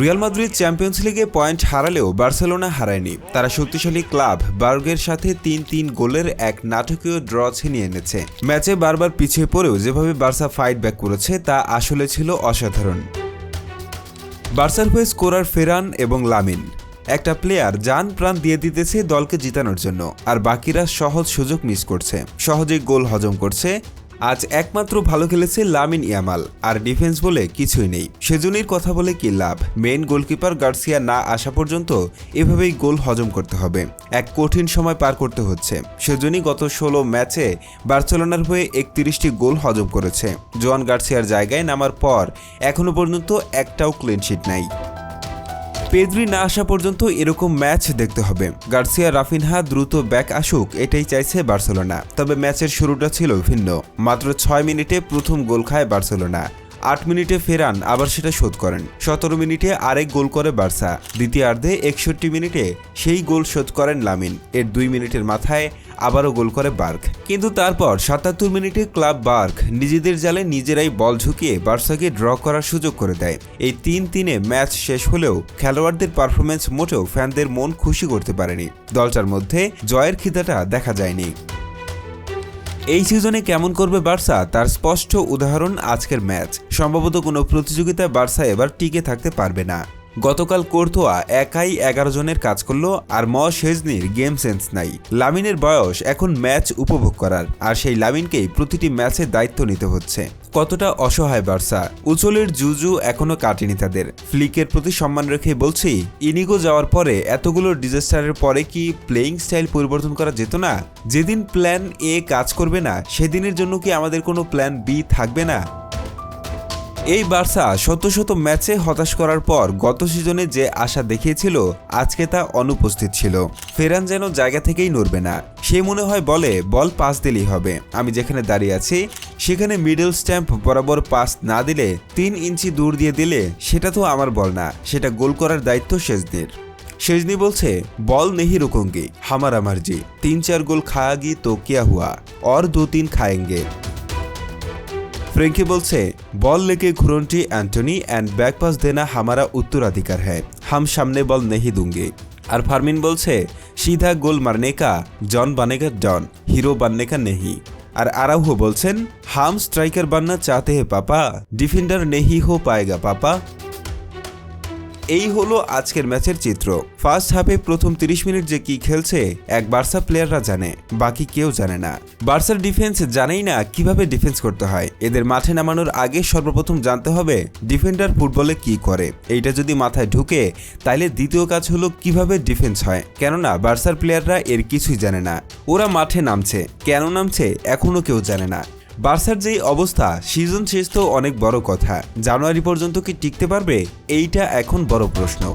Real Madrid Champions লিগে point হারালেও Barcelona হারায়নি। তারা শক্তিশালী ক্লাব বার্গের সাথে তিন তিন গোলের এক নাটকীয় ড্র ছিনিয়ে এনেছে। ম্যাচে বারবার পিছিয়ে পড়েও যেভাবে বার্সা ফাইট ব্যাক করেছে, তা আসলে ছিল অসাধারণ। বার্সার হয়ে স্কোরার ফেরান এবং লামিন। একটা প্লেয়ার যান প্রাণ দিয়ে দিতেছে দলকে জিতানোর জন্য, আর বাকিরা সহজ সুযোগ মিস করছে। সহজেই গোল হজম করছে আজ একমাত্র ভালো খেলেছে লামিন ইয়ামাল, আর ডিফেন্স বলে কিছুই নেই। সেজন্যই কথা বলে কি লাভ? মেন গোলকিপার গার্সিয়া না আসা পর্যন্ত এভাবেই গোল হজম করতে হবে। এক কঠিন সময় পার করতে হচ্ছে। সেজন্যই গত ষোলো ম্যাচে বার্সেলোনার হয়ে একত্রিশটি গোল হজম করেছে। জোয়ান গার্সিয়ার জায়গায় নামার পর এখনও পর্যন্ত একটাও ক্লিনশিট নাই। পেদ্রি না আসা পর্যন্ত এরকম ম্যাচ দেখতে হবে। গার্সিয়া রাফিনহা দ্রুত ব্যাক আসুক, এটাই চাইছে বার্সেলোনা। তবে ম্যাচের শুরুটা ছিল ভিন্ন। মাত্র ছয় মিনিটে প্রথম গোল খায় বার্সেলোনা। আট মিনিটে ফেরান, আবার সেটা শোধ করেন। সতেরো মিনিটে আরেক গোল করে বার্সা। দ্বিতীয়ার্ধে একষট্টি মিনিটে সেই গোল শোধ করেন লামিন। এর দুই মিনিটের মাথায় আবারও গোল করে বার্ক। কিন্তু তারপর সাতাত্তর মিনিটে ক্লাব বার্ক নিজেদের জালে নিজেরাই বল ঝুঁকিয়ে বার্সাকে ড্র করার সুযোগ করে দেয়। এই তিন তিনে ম্যাচ শেষ হলেও খেলোয়াড়দের পারফরমেন্স মোটেও ফ্যানদের মন খুশি করতে পারেনি। দলটার মধ্যে জয়ের খিদাটা দেখা যায়নি। এই সিজনে কেমন করবে বার্সা তার স্পষ্ট উদাহরণ আজকের ম্যাচ। সম্ভবত কোনো প্রতিযোগিতায় বার্সা এবার টিকে থাকতে পারবে না। গতকাল কোর্তোয়া একাই এগারো জনের কাজ করল আর ম শেজনির গেম সেন্স নাই। লামিনের বয়স এখন ম্যাচ উপভোগ করার, আর সেই লামিনকেই প্রতিটি ম্যাচে দায়িত্ব নিতে হচ্ছে। কতটা অসহায় বার্সা উচলের জুজু এখনও কাটেনি তাদের। ফ্লিকের প্রতি সম্মান রেখে বলছি, ইনিগো যাওয়ার পরে এতগুলো ডিজাস্টারের পরে কি প্লেয়িং স্টাইল পরিবর্তন করা যেত না? যেদিন প্ল্যান এ কাজ করবে না, সেদিনের জন্য কি আমাদের কোনো প্ল্যান বি থাকবে না? এই বার্সা শত শত ম্যাচে হতাশ করার পর গত সিজনে যে আশা দেখিয়েছিল, আজকে তা অনুপস্থিত ছিল। ফেরান যেন জায়গা থেকেই নড়বে না। সে মনে হয় বলে, বল পাস দিলেই হবে। আমি যেখানে দাঁড়িয়ে আছি, সেখানে মিডল স্ট্যাম্প বরাবর পাস না দিলে, তিন ইঞ্চি দূর দিয়ে দিলে, সেটা তো আমার বল না। সেটা গোল করার দায়িত্ব শেষদের শেজনি বলছে, বল নেহি রুকঙ্গি, হামার মার্জি তিন চার গোল খায়াগি তো কিয়া হুয়া, অর দু তিন খায়েঙ্গে। ফ্রেঙ্কি বলছে, বল লেকে ঘুরনটি অ্যান্টনি অ্যান্ড ব্যাকপাস দেনা হামারা উত্তরাধিকার হ্যায়। হাম সামনে বল নেহি দুঙ্গে। আর ফারমিন বলছে, সিধা গোল মারনে কা জন বানেগা ডন, হিরো বাননে কা নেহি। আর আরাউহো বলছেন, হাম স্ট্রাইকার বাননা চাতে হে পাপা, ডিফেন্ডার নেহি হো পায়েগা পাপা। এই হলো আজকের ম্যাচের চিত্র। ফার্স্ট হাফে প্রথম 30 মিনিট যে কি খেলছে, এক বার্সা প্লেয়াররা জানে, বাকি কেউ জানে না। বার্সার ডিফেন্স জানেই না কীভাবে ডিফেন্স করতে হয়। এদের মাঠে নামানোর আগে সর্বপ্রথম জানতে হবে, ডিফেন্ডার ফুটবলে কি করে। এইটা যদি মাথায় ঢুকে, তাইলে দ্বিতীয় কাজ হলো কীভাবে ডিফেন্স হয়। কেননা বার্সার প্লেয়াররা এর কিছুই জানে না। ওরা মাঠে নামছে। কেন নামছে, এখনও কেউ জানে না। বার্সার যে অবস্থা সিজন শেষ তো অনেক বড় কথা। জানুয়ারি পর্যন্ত কি টিকতে পারবে? এইটা এখন বড় প্রশ্ন।